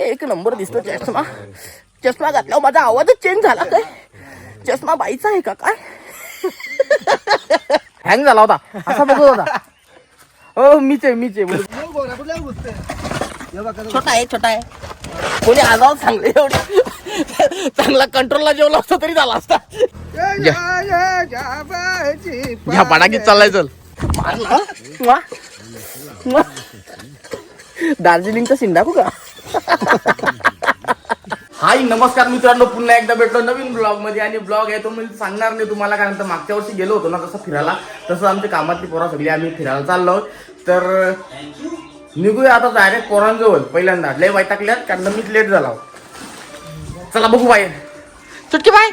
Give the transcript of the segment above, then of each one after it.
एक नंबर दिसतो चष्मा. चष्मा घातल्यावर माझा आवाजच चेंज झाला. काय? चष्मा बाईचा आहे का काय? हँग झाला होता. असा बघत होता. हो मीच आहे मीच आहे. छोटा आहे छोटा आहे. कोणी आगाव सांगले एवढे. चांगला कंट्रोलला जेवला असता तरी झाला असता. घ्या पाडाकीत चाललाय चल. दार्जिलिंगचा दाखवू का? हाय नमस्कार मित्रांनो. पुन्हा एकदा भेटलो नवीन ब्लॉगमध्ये आणि ब्लॉग आहे तो मी सांगणार नाही तुम्हाला कारण तर मागच्या वर्षी गेलो होतो ना तसं फिरायला. तसं आमच्या कामातली पोरं सगळी आम्ही फिरायला चाललो तर निघूया आता डायरेक्ट पोरांजवळ पहिल्यांदा. लय वाईट टाकल्यात कारण मीच लेट झाला चला बघू बाहेर चुटकी बाय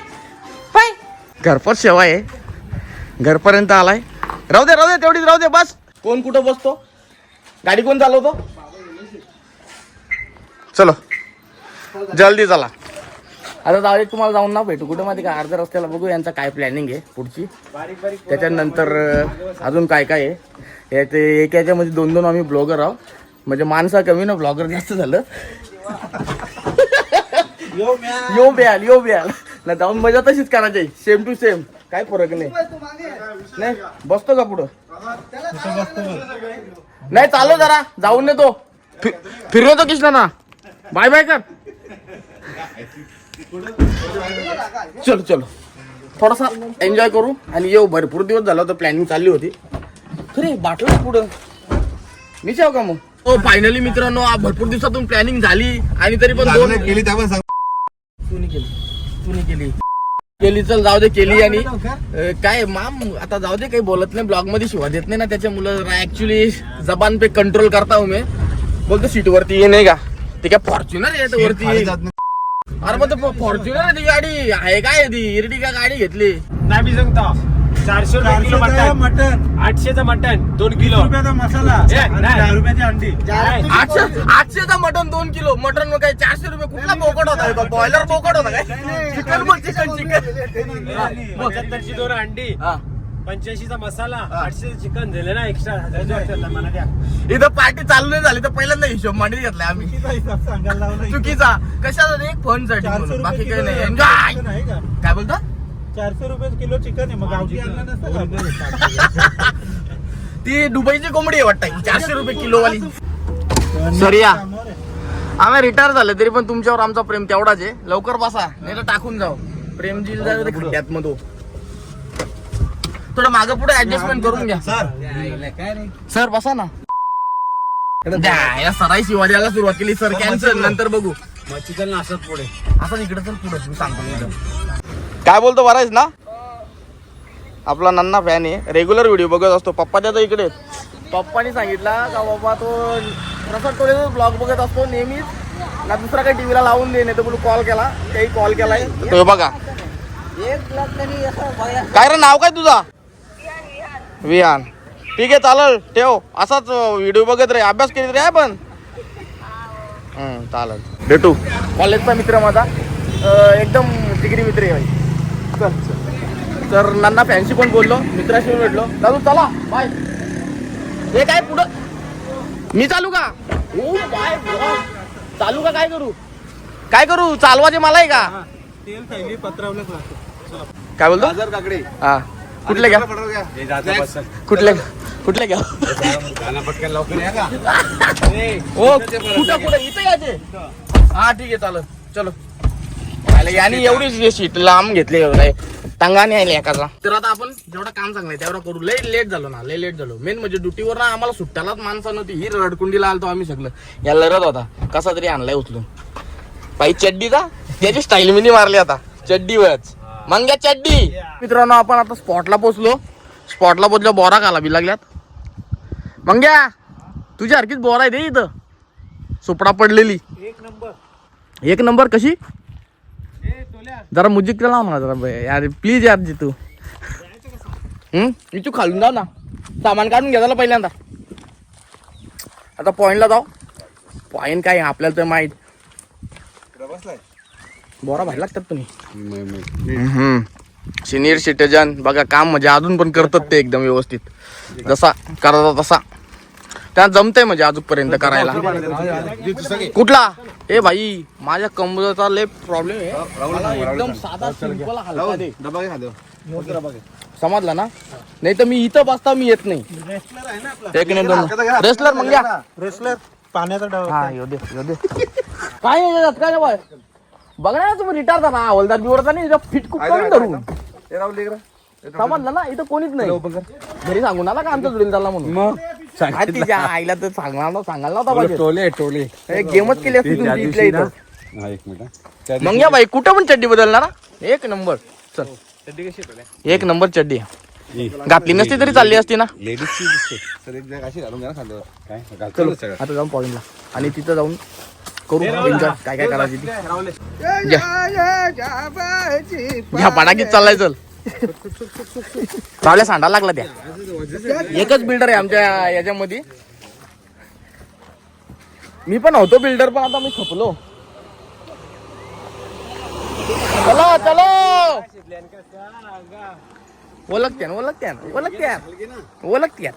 बाय घरपर सेवा आहे. घरपर्यंत आलाय. राहू दे राहू दे तेवढीच राहू दे बस. कोण कुठं बसतो? गाडी कोण चालवतो? चलो. जल्दी चला. आता जाऊ तुम्हाला जाऊन ना भेटू. कुठं माहिती का? अर्ध्या रस्त्याला बघू यांचा काय प्लॅनिंग आहे पुढची. त्याच्यानंतर अजून काय काय आहे? हे ते एक याच्यामध्ये दोन दोन आम्ही ब्लॉगर आहोत. म्हणजे माणसं कमी ना ब्लॉगर जास्त झालं. यो ब्याल यो ब्याल. ना जाऊन मजा तशीच करायची. सेम टू सेम काय फरक नाही. नाही बसतो का पुढं? नाही चालू जरा. जाऊन येतो. फि- फिरून कृष्णा ना. बाय बाय कर. चलो चलो. थोडासा एन्जॉय करू आणि येऊ. भरपूर दिवस झाला होता प्लॅनिंग चालली होती. खरे बाटला पुढं. मी जाऊ का मग? हो फायनली मित्रांनो भरपूर दिवसातून प्लॅनिंग झाली. आणि तरी पण दोन केली त्या पण सांग तुनी केली. तुनी केली. केली चल जाऊ दे केली आणि काय माम आता जाऊ दे काही बोलत नाही. ब्लॉगमध्ये शिवा देत नाही ना त्याच्या मुलं. ऍक्च्युली जबान पे कंट्रोल करता हूं मैं. बोलतो सीट वरती ये नाही का? ते काय फॉर्च्युनर आहे ते वरती? खाली जात नाही. अरे मग फॉर्च्युनर आहे ती गाडी. आहे काय ती? इर्टिगा गाडी घेतली? नाही मी सांगतो. चारशे रुपये किलो मटन मटन आठशेचं मटन दोन किलो. रुपयाचा मसाला. ए, आणि नाही. दहा रुपयाची अंडी. नाही. आठशे आठशेचा मटन दोन किलो. मटन मग काय चारशे रुपये? कुठला बोकड होता? बॉयलर बोकड होता काय? चिकन बोल चिकन चिकन. पंच्याहत्तरची दोन अंडी. हा. पंच्याऐंशीचा मसाला आठशे चिकन दिले ना एक्स्ट्रा मला द्या. इथं पार्टी चालू नाही झाली तर पहिल्यांदा हिशोब मांडीत घेतलाय आम्ही? चुकीचा कशासाठी एक फोनसाठी बाकी काही नाही. एन्जॉय काय बोलतो? चारशे रुपये किलो चिकन आहे. मग? ती दुबईची कोंबडी आहे वाटतं. चारशे रुपये किलो वाली. सर या. आम्ही रिटायर झाले तरी पण तुमच्यावर आमचा प्रेम तेवढाच आहे. लवकर बसा. नाही तर टाकून जाऊ. प्रेम जिल जाऊ ते खड्ड्यात मधो. थोडं मागं पुढे ऍडजस्टमेंट करून घ्या. सर. बसा ना. द्या, या सराई शिवाजीला सुरुवात केली. सर कॅन्सल नंतर बघू. मग चिकन असत पुढे. आता इकडे तर पुढे. मी सांगतो इकडं. काय बोलतो बरायच ना? आपला नन्ना फॅन आहे. रेग्युलर व्हिडिओ बघत असतो. पप्पा त्याचा इकडे. पप्पानी सांगितला का बाबा तो प्रसाद टोळेचा ब्लॉग बघत असतो नेहमीच. ना दुसरा काही टीव्हीला लावून दे नाही तर बोलू कॉल केला. काही कॉल केलाय. तो बघा. काय रे नाव काय तुझा? विहान. ठीक आहे चालेल. ठेव. असाच व्हिडिओ बघत रे अभ्यास करीत रे आपण चालेल. भेटू. कॉलेजचा मित्र माझा. एकदम डिग्री मित्र आहे भाई. तर नाना फॅन्सी पण बोललो. मित्राशी भेटलो. दादू चला. बाय. हे काय पुढं? मी चालू का? ओ बाय चालू का काय करू? काय करू? चालवाचे मला आहे का? तेल थैली पत्रावलंच लागतं. काय बोलतो? काकडे. हा. कुठले घ्या? कुठले कुठले घ्या? पटकन लवकर या का? हो कुठं कुठं? इथे यायचे हा ठीक आहे चालेल. चलो. आले, यांनी एवढीच सीट लांब घेतली तंगाने आहे एकाचा. तर आता आपण जेवढं काम चांगलं तेवढं करू. लय लेट झालो ना लय लेट झालो. मेन म्हणजे ड्युटीवर ना आम्हाला सुट्ट्यालाच माणसं नव्हती. ही रडकुंडीला आलतो आम्ही सगळं. या लढत होता. कसा तरी आणलाय उचलून. बाई चड्डीचा त्याची स्टाईल मिनी मारली आता. चड्डीवरच मंग्या चड्डी. मित्रांनो आपण आता स्पॉटला पोहोचलो स्पॉटला पोहोचलो बोरा खाला बी लागल्यात. मंग्या तुझ्या सारखीच बोरा आहे इथं. सुपडा पडलेली. एक नंबर. एक नंबर कशी? जरा मुजिक लाव ना जरा. यार प्लीज यार जी तू हम्म? इचू खालून जाऊ ना. सामान काढून घ्या झालं पहिल्यांदा. आता पॉईंटला जाऊ. पॉईंट काय आपल्याला तर माहीत. बोरा भारी लागतात तुम्ही. सिनियर सिटीजन बघा काम म्हणजे अजून पण करतात ते एकदम व्यवस्थित. जसा करायचा तसा. त्या जमतंय म्हणजे अजूनपर्यंत करायला. कुठला? ए भाई माझ्या कमरेचा लय प्रॉब्लेम आहे. मला एकदम साधा सिंपल हलका दे. समजला ना? नाही तर मी इथं बसता मी येत नाही. रेसलर आहे ना आपला. एक नाही दोन रेसलर मग या. रेसलर पाण्याचा डाव हा येऊ दे येऊ दे. काय आहे याच्यात? काय बाय बघ ना तुम्ही रिटायर झाला हवलदार बिवरचा नाही फिट कुक करून धरून. समजलं ना इथं कोणीच नाही. घरी सांगून आला का आमचा जुळील झाला म्हणून? मग? तिच्या आईला तर सांगणार ना सांगायला नव्हता पाहिजे. टोले टोले. हे गेमच केली असती तुमची इथल्या इथं. हा एक मिनिट मग या बाई कुठं पण चड्डी बदलणार ना एक नंबर. चल. एक नंबर चड्डी. घातली नसती तरी चालली असती ना? लेडीजची दिसते. सर एक जागा अशी घालून घ्या ना खांद्यावर. काय? सगळं. आता जाऊन पॉईंटला आणि तिथं जाऊन करू एन्जॉय. काय काय करायची पाडाकीत चाललाय चल. चावल्या सांडा लागला त्या. एकच बिल्डर आहे आमच्या याच्यामध्ये. मी पण होतो बिल्डर पण आता मी थपलो चलो चलो. ओळखत्या ओळखत्या ओळखत्या ओळखत्या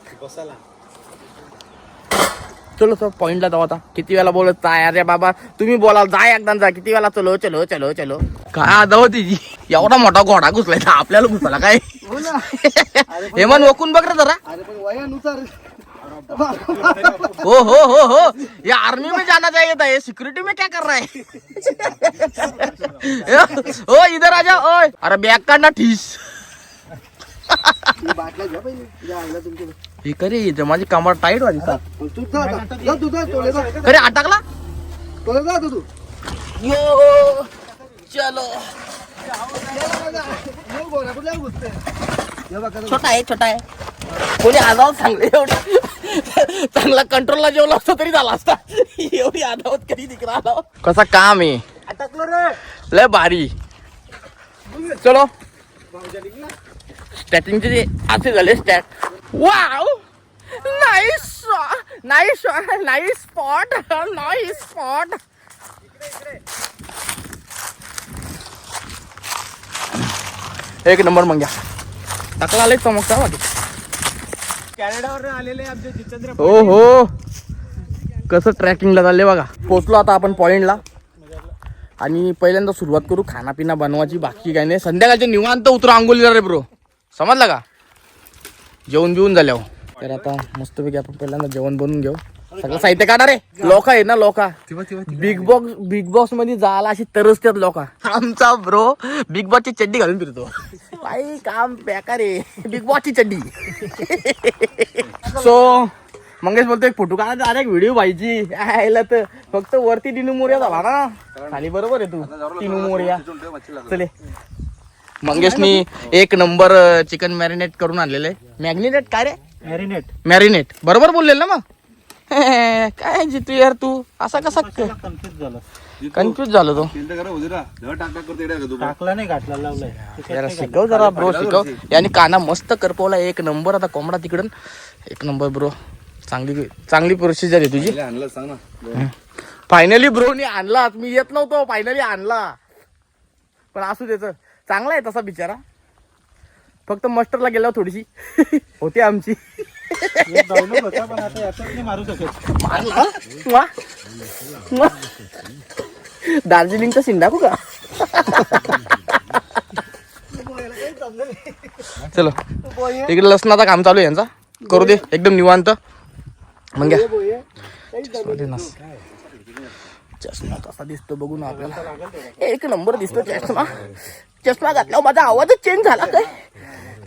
चलो सर पॉइंटला जाऊ आता. किती वेळा बोलत काय अरे बाबा तुम्ही बोलाल जा एकदा जा. किती वेळा चलो चलो चलो चलो. काय? आदा होती जी एवढा मोठा घोडा घुसलाय तर आपल्याला घुसला काय? हेमन वकून बघ रे जरा. हो हो हो हो. ये आर्मी में जाना चाहिए था ये सिक्योरिटी में क्या कर रहा है ओ इधर आ जाओ ओए अरे बैग काढना ठीस. हे करे माझी कमर टाईट वाली का अरे अटकला? यो चलो. छोटा आहे छोटा आहे. कोणी आजावत सांगले एवढं? चांगला कंट्रोलला जेवला असतो तरी झाला असता. एवढी आदावत कधी तिकडे आला? कसा काम आहे? अटकलो रे. लय भारी. चलो. स्टॅटिंगचे जे असे झाले start wow nice nice nice spot nice spot एक नंबर मग घ्या टाकला आले चमकता वाटत? कॅनडावर आलेले आमचे जितेंद्र हो हो. कसं ट्रॅकिंगला चालले बघा. पोचलो आता आपण पॉइंटला आणि पहिल्यांदा सुरुवात करू खानापिना बनवायची बाकी काही नाही. संध्याकाळचे निवांत उतरू आंघोलीला रे ब्रो समजलं का? जेवण बिवून झाल्यावर तर आता मस्तपैकी आपण पहिल्यांदा जेवण बनवून घेऊ. सगळं साहित्य काढा रे. लोक आहे ना लोका. बिग बॉक्स बिग बॉक्समध्ये जायला अशी तरसतात लोक. आमचा ब्रो बिग बॉसची चड्डी घालून फिरतो. बाई काम बेकार आहे. बिग बॉसची चड्डी. सो मंगेश बोलतो एक फोटो काढायचा अरे एक व्हिडिओ पाहिजे. यायला तर फक्त वरती तिनू मोर्या झाला ना खाली बरोबर आहे तू. तिनू मोर्या. चले. मंगेशनी एक नंबर चिकन मॅरिनेट करून आणलेलं आहे. मॅग्निनेट काय रे? मॅरिनेट मॅरिनेट बरोबर बोललेल ना मग? काय जितू यार तू? असा कसा कन्फ्युज झालं कन्फ्युज झालो तो. टाकला नाही घातला लावलाय. यार शिकव जरा ब्रो शिकव. याने काना मस्त करपवला एक नंबर आता कोंबडा तिकडून. एक नंबर ब्रो चांगली चांगली प्रोसिजर आहे तुझी. आणलं सांग ना. फायनली ब्रोनी आणला. मी येत नव्हतो. फायनली आणला. पण असू त्याच चांगला आहे तसा बिचारा. फक्त मस्टरला गेल्यावर थोडीशी होती आमची. वा. वा. दार्जिलिंगचा शिंदा का चलो. इकडे लसणाचं काम चालू आहे यांचा. करू दे एकदम निवांत. मग घ्या. चष्मा दे ना. चष्मा कसा दिसतो बघू ना आपल्याला एक नंबर दिसतो चष्मा. चष्मा घातल्यावर माझा आवाजच चेंज झाला काय?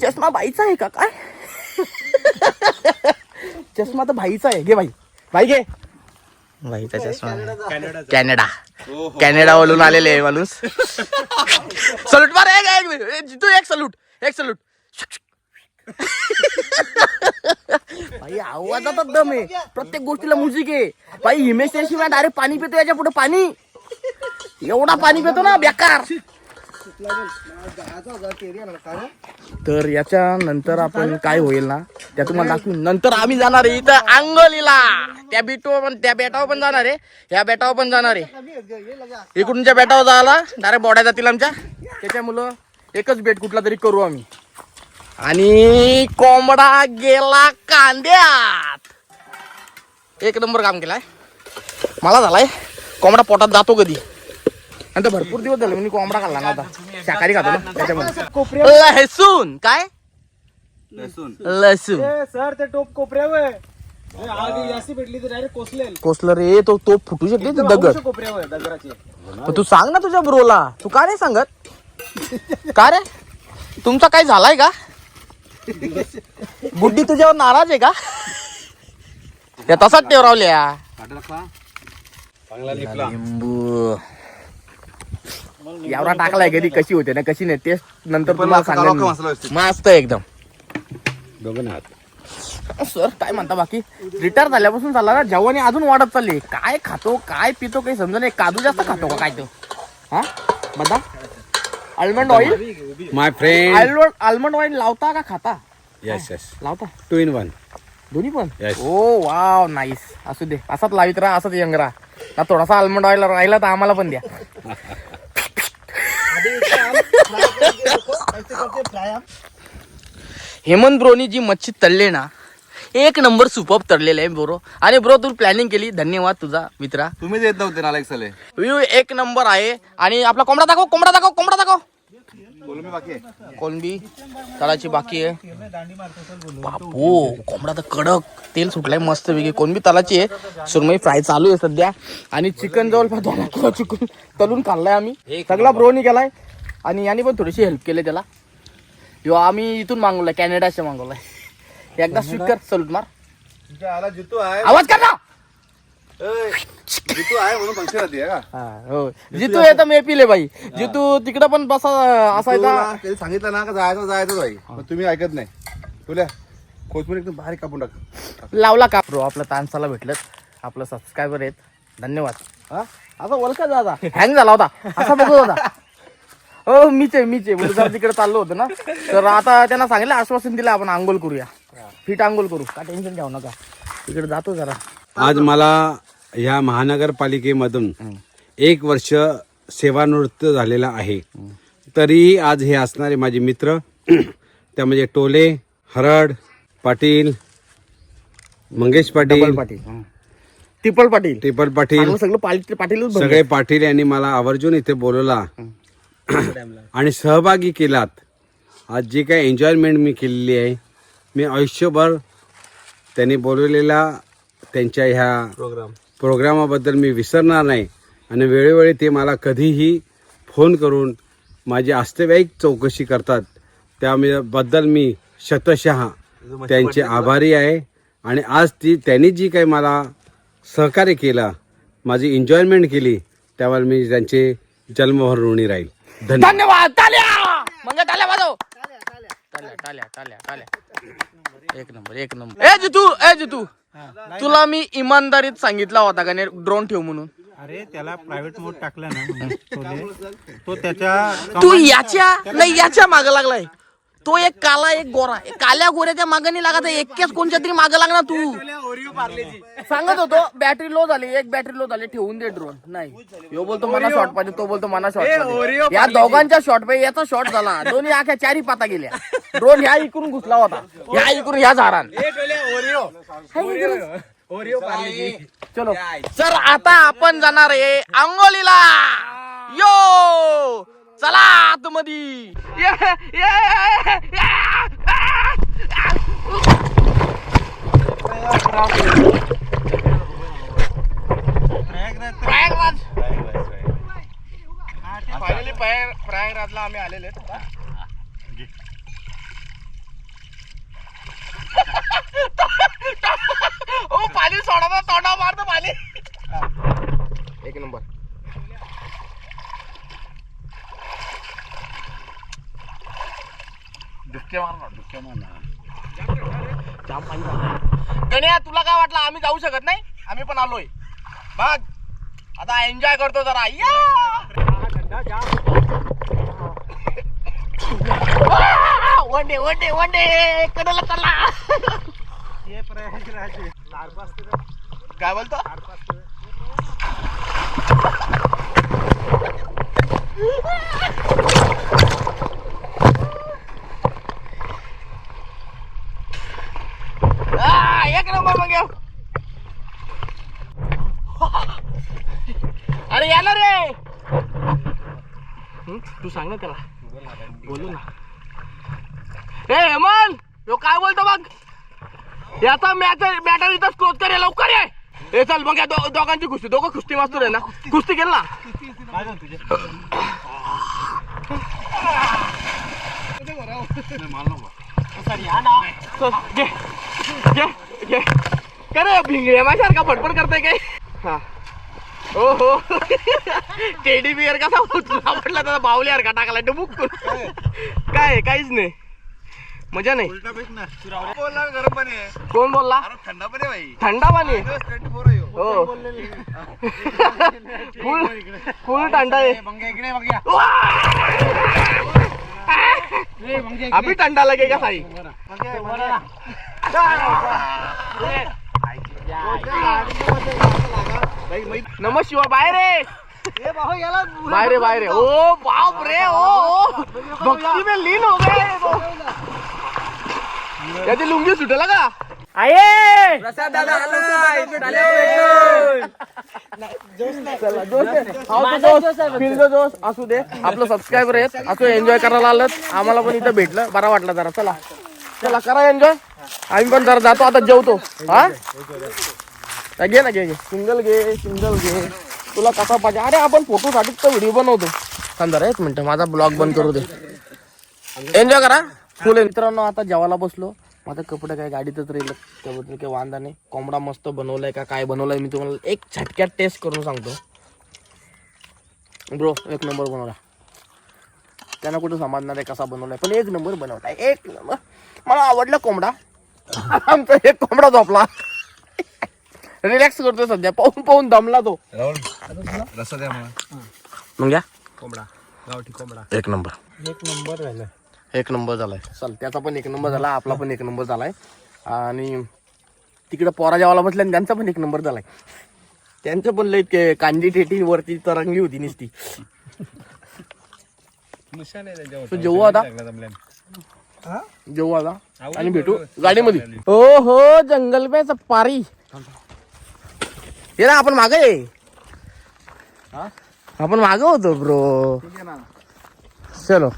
चष्मा बाईचा आहे का काय? चष्मा तर भाईचा आहे घे भाई भाई घे. भाईचा चष्मा. कॅनडा. कॅनडा वरून आलेले आहे माणूस. सल्यूट मार एक तू एक सल्यूट एक सल्यूट भाई आवाजाचा दम आहे. प्रत्येक गोष्टीला म्युझिक आहे. भाई हिमेश रेशीम डायरेक्ट पाणी पितो याच्यापुढे पाणी. एवढा पाणी पितो ना बेकार. तर याच्या नंतर आपण काय होईल ना त्या तुम्हाला दाखवू. नंतर आम्ही जाणार आहे इथं अंगोलीला त्या बिटो पण त्या बेटावर पण जाणार आहे. ह्या बेटावर पण जाणार आहे. इकडूनच्या बेटावर जायला डायरेक्ट बॉड्या जातील आमच्या. त्याच्यामुळं एकच बेट कुठला तरी करू आम्ही. आणि कोंबडा गेला कांद्यात. एक नंबर काम केलाय. मला झालाय. कोंबडा पोटात जातो कधी. आणि तो भरपूर दिवस झाले मी कोंबडा खाल्ला नव्हता. शाकाहारी खातो ना त्याच्यामध्ये लसूण काय? लसूण. सर ते टोप कोपऱ्यावर भेटली तर डायरेक्ट कोसलं रे तो तो फुटू शकते ते दगड. कोपऱ्यावर दगडाची. मग तू सांग ना तुझ्या ब्रोला. तू का नाही सांगत? का रे? तुमचा काय झालाय का? बुड्डी तुझ्यावर नाराज आहे का? या तसाच ठेवरावल्या. लिंबू एवढा टाकलाय कधी कशी होते ना कशी नाही टेस्ट नंतर तुम्हाला सांगेन मी. मस्त एकदम. दोघं हात सर काय म्हणता बाकी? रिटायर झाल्यापासून झाला ना जवानी अजून वाढत चालली. काय खातो काय पितो काही समजा नाही. काजू जास्त खातो का काय तो? हा? बघा almond oil my friend almond almond oil लावता का खाता? येस येस लावता. टू इन वन दोन्ही पण. ओ वाव नाईस असू दे. असाच लावित राहा असंच यंग राहा. ना थोडासा आल्मंड ऑइल राहिला तर आम्हाला पण द्या. हेमंत ब्रोनी जी मच्छी तळले ना एक नंबर सुपअप तळलेलं आहे ब्रो. आणि ब्रो तू प्लॅनिंग केली. धन्यवाद तुझा मित्रा. तुम्हीच येत नव्हते नालायक साले व्ह्यू एक नंबर आहे. आणि आपला कोंबडा दाखव कोंबडा दाखव कोंबडा दाखव. बोलू बाकी आहे. कोलंबी तळाची बाकी आहे. बापू कोंबडा तर कडक. तेल सुटलाय मस्त वेगळी. कोलंबी तलाची आहे? सुरमई फ्राय चालू आहे सध्या. आणि चिकन जवळपास दोन किलो चिकन तलून खाल्लाय आम्ही. सगळा ब्रोनी केलाय. आणि यांनी पण थोडीशी हेल्प केली त्याला. यो आम्ही इथून मागवलाय कॅनडाच्या मागवलाय. एकदा स्वीट कर सलूट मार. तुमच्या आला जितू आहे. आवाज कर ना! जितू आहे म्हणून फंक्शन होती का? हा, हो. जितू येतं मे पिले बाई. जितू तिकडं पण बसा असायचा. तुला कधी सांगितलं ना का जायचं जायचं बाई. पण तुम्ही ऐकत नाही. तुला कोथमीर एकदम बारीक कापून टाक. लावला का? ब्रो आपलं तानसाला भेटलं आपलं सबस्क्रायबर आहेत. धन्यवाद. हा? असा वलका दादा हँग झाला होता. असा बघत होता. हो मीच आहे मीच आहे. जरा तिकडे चाललो होतो ना. तर आता त्यांना सांगितलं आश्वासन दिलं आपण आंघोळ करूया. फिट आंघोळ करू. का टेन्शन घ्यावं नका. तिकडे जातो जरा. आज मला ह्या महानगरपालिकेमधून एक वर्ष सेवानिवृत्त झालेला आहे. तरीही आज हे असणारे माझे मित्र त्या म्हणजे टोले हरड पाटील मंगेश पाटील पाटील टिपल पाटील. टिपल पाटील. सगळं पाटील. सगळे पाटील यांनी मला आवर्जून इथे बोलवला. आणि सहभागी केलात. आज जी काही एन्जॉयमेंट मी केलेली आहे मी आयुष्यभर त्यांनी बोलवलेल्या त्यांच्या ह्या प्रोग्राम प्रोग्रामाबद्दल मी विसरणार नाही. आणि वेळोवेळी ते मला कधीही फोन करून माझी वास्तविक चौकशी करतात. त्याबद्दल मी शतशः त्यांचे आभारी आहे. आणि आज ती त्यांनी जी काही मला सहकार्य केलं माझी एन्जॉयमेंट केली त्यावर मी त्यांचे जन्मभर ऋणी राहील. धन्यवाद. धन्यवाद टाल्या टाल्या टाल्या टाल्या. एक नंबर एक नंबर. ए जितू ए जितू. तुला मी इमानदारीत सांगितला होता का नाही? ड्रोन ठेव म्हणून. अरे त्याला प्रायव्हेट मोड टाकला ना तो त्याच्या तू याच्या नाही याच्या माग लागलाय. तो एक काला एक गोरा. एक काल्या गोऱ्याच्या मागे नाही लागत एकच कोणच्या तरी मागे लागणार तू? सांगत होतो बॅटरी लो झाली. एक बॅटरी लो झाली. ठेवून दे ड्रोन नाही. यो बोलतो मला शॉर्ट पाहिजे तो बोलतो मला शॉर्ट पाहिजे. या दोघांच्या शॉर्ट पाहिजे. याचा शॉर्ट झाला. दोन्ही आख्या चारी पाता गेल्या. ड्रोन ह्या इकडून घुसला होता. ह्या इकडून ह्या झाडान. चलो. सर आता आपण जाणार आहे आंगोलीला यो! चला आतमध्ये. ये, ये, ये, प्रयागराज फायनली प्रयागराजला आम्ही आलेले ओ पाणी सोडा तोंडा मारतो पाणी एक नंबर. डुक्के मारणार डुक्के मारणार जाम पाणी. गण्या तुला काय वाटलं? आम्ही जाऊ शकत नाही? आम्ही पण आलोय. बघ. आता एन्जॉय करतो जरा. One day one day one day कडला चला हे प्रयागराज. काय बोलतो? मग या. अरे याला रे. तू सांग ना त्याला. बोलू ना. ए हेमन तो काय बोलतो मग याचा मॅटर मॅटर इथं क्लोज कर लवकर ये. ए चल मग या दोघांची कुस्ती. दोघं कुस्ती मास्तर आहे ना. कुस्ती केली ना. माल नको. घे करे भिंगऱ्या माझ्यासारखा फटफट करताय काय? हा. हो हो टेडी बिअर कसा उचलला म्हटलं त्याचा बावली यार का टाकला डुबुक काय काहीच नाही. मजा नाही. बोलला गरम पाणी आहे. कोण बोलला? अरे थंडा पाणी आहे भाई. थंडा पाणी. हो. फुल फुल थंडा आहे. अभी थंडा लगेगा साई? नमः शिवा बाहेर रे बाहेर रे बाहेर रे ओ बाप रे ओ भक्ती में लीन हो गए. ये तो याची लुंगी सुटला का? आये. आहे. हा. असू दे. आपलं सबस्क्रायबर आहेत. असं एन्जॉय करायला आलं आम्हाला पण इथं भेटलं. बरा वाटला जरा. चला. चला करा एन्जॉय आम्ही पण जरा जातो आता जेवतो. हा? घे ना घे घे. सिंगल घे सिंगल घे. तुला कसा पाहिजे? अरे आपण फोटो साठी तर व्हिडिओ बनवतो. थांब जरा एक मिनिट माझा ब्लॉग बंद करू दे. एन्जॉय करा. फुल मित्रांनो आता जेवायला बसलो. माझा कपडे काय गाडीतच राहिलं. त्याबद्दल काही वांदा नाही कोंबडा मस्त बनवलाय का काय बनवलंय मी तुम्हाला एक झटक्यात टेस्ट करून सांगतो. ब्रो एक नंबर बनवला. त्यांना कुठं समजणार आहे कसा बनवलाय? पण एक नंबर बनवलाय एक नंबर मला आवडला कोंबडा. आमचा एक कोंबडा झोपला. रिलॅक्स करतोय सध्या. पाहून पाहून दमला तो. राहुल रस्सा द्या मला. मग घ्या. कोंबडा. गावठी कोंबडा. एक नंबर. एक नंबर राहिला एक नंबर झालाय. चल त्याचा पण एक नंबर झाला आपला पण एक नंबर झालाय. आणि तिकडे पोरा जेवायला बसल्या आणि त्यांचा पण एक नंबर झालाय. त्यांचं पण लई कांदी टेटी वरती तरंगली होती नुसती. So, जेवू आता. जेवू आता आणि भेटू गाडीमध्ये. हो हो जंगल पे पारी ये ना आपण मागे. ये. आपण मागे होतो ब्रो चलो.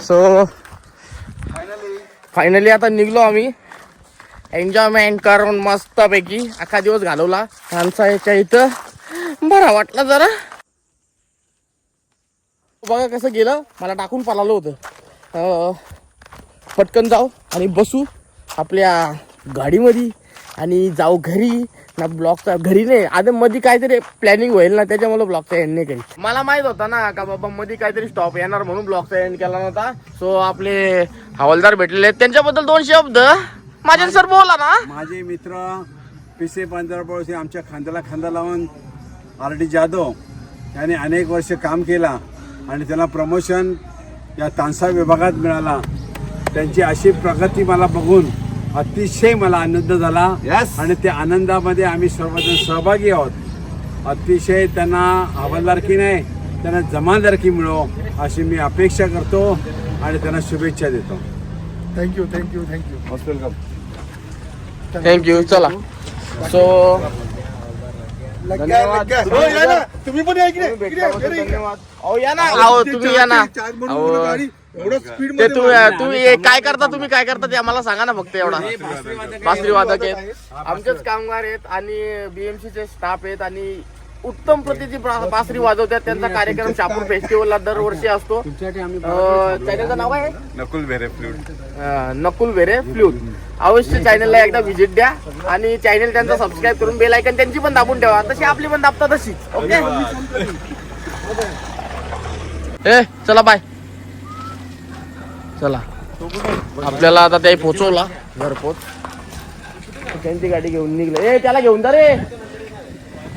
सो फायनली आता निघलो आम्ही. एन्जॉयमेंट करून मस्तपैकी अख्खा दिवस घालवला. आमचा याच्या इथं. बरा वाटला जरा. बघा कसं गेलं. मला टाकून पळालं होतं. अं, पटकन जाऊ आणि बसू आपल्या गाडीमध्ये आणि जाऊ घरी. ना ब्लॉकचा घरी नाही. आता मध्ये काहीतरी प्लॅनिंग होईल ना त्याच्यामुळे ब्लॉकचा एंड नाही करी मला माहीत होता ना का बाबा मध्ये काहीतरी स्टॉप येणार म्हणून ब्लॉकचा एंड केला नव्हता. सो आपले हवालदार भेटलेले आहेत. त्यांच्याबद्दल दोन शब्द. माझे सर बोला ना. माझे मित्र पिसे पंधरा आमच्या खांद्याला खांदा लावून आर डी जाधव यांनी अनेक वर्ष काम केला आणि त्यांना प्रमोशन या तानसा विभागात मिळाला. त्यांची अशी प्रगती मला बघून अतिशय मला आनंद झाला. आणि त्या आनंदामध्ये आम्ही सर्वजण सहभागी आहोत. अतिशय त्यांना हवालदारकी नाही त्यांना जमादारकी मिळो अशी मी अपेक्षा करतो आणि त्यांना शुभेच्छा देतो. Thank you thank you thank you most welcome thank you चला. सो तुम्ही पण या इकडे. धन्यवाद. अहो या. ना तुम्ही या ना. एवढं स्पीड ते तुम्ही तुम्ही काय करता तुम्ही काय करता ते आम्हाला सांगा ना फक्त एवढा. बासरी वादक आहेत. आमचेच कामगार आहेत आणि बीएमसी चे स्टाफ आहेत आणि उत्तम प्रतीची बासरी वाजवतात. त्यांचा कार्यक्रम शापूर फेस्टिवलला दरवर्षी असतो. अं, चॅनलचं नाव आहे नकुल भेरे फ्लूट अं, नकुल वेरे फ्लूट अवश्य चॅनलला एकदा व्हिजिट द्या आणि चॅनल त्यांचा सबस्क्राईब करून बेल आयकन त्यांची पण दाबून ठेवा. तशी आपली पण दाबता तशीच. ओके ए चला बाय चला. आपल्याला आता ते पोचवला. घरपोच. त्यांची गाडी घेऊन निघलं. ए त्याला घेऊन जा रे.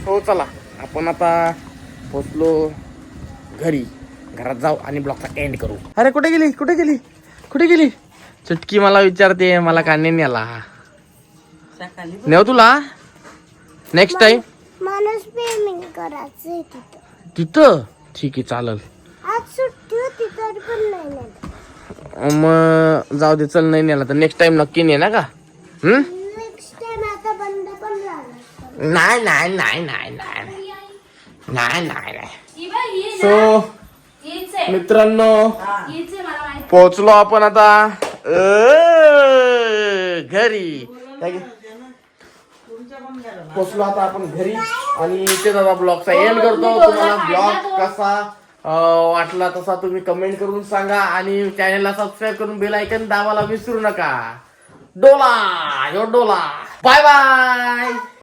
हो चला. आपण आता पोचलो घरी. घरात जाऊ आणि ब्लॉगचा एंड करू. अरे कुठे गेली? कुठे गेली? कुठे गेली? चुटकी मला विचारते मला का नाही नेला नेव तुला? नेक्स्ट टाइम तिथं. ठीक आहे चालेल. आज सुट्टी होती तरी पण नाही मग जाऊ दे चल नाही नेला तर नेक्स्ट टाइम नक्की ने ना का? हम्म? नेक्स्ट टाइम आता बंद पण झालं. नाही नाही नाही नाही नाही. नाही नाही नाही. सो मित्रांनो पोहोचलो आपण आता. अ, घरी. पोहोचलो आता आपण घरी. आणि इथे दादा ब्लॉगचा एंड करतो. तुम्हाला ब्लॉग कसा वाटला तसा तुम्ही कमेंट करून सांगा आणि चॅनलला सबस्क्राईब करून बेल ऐकन दाबायला विसरू नका. डोला यो डोला. Bye bye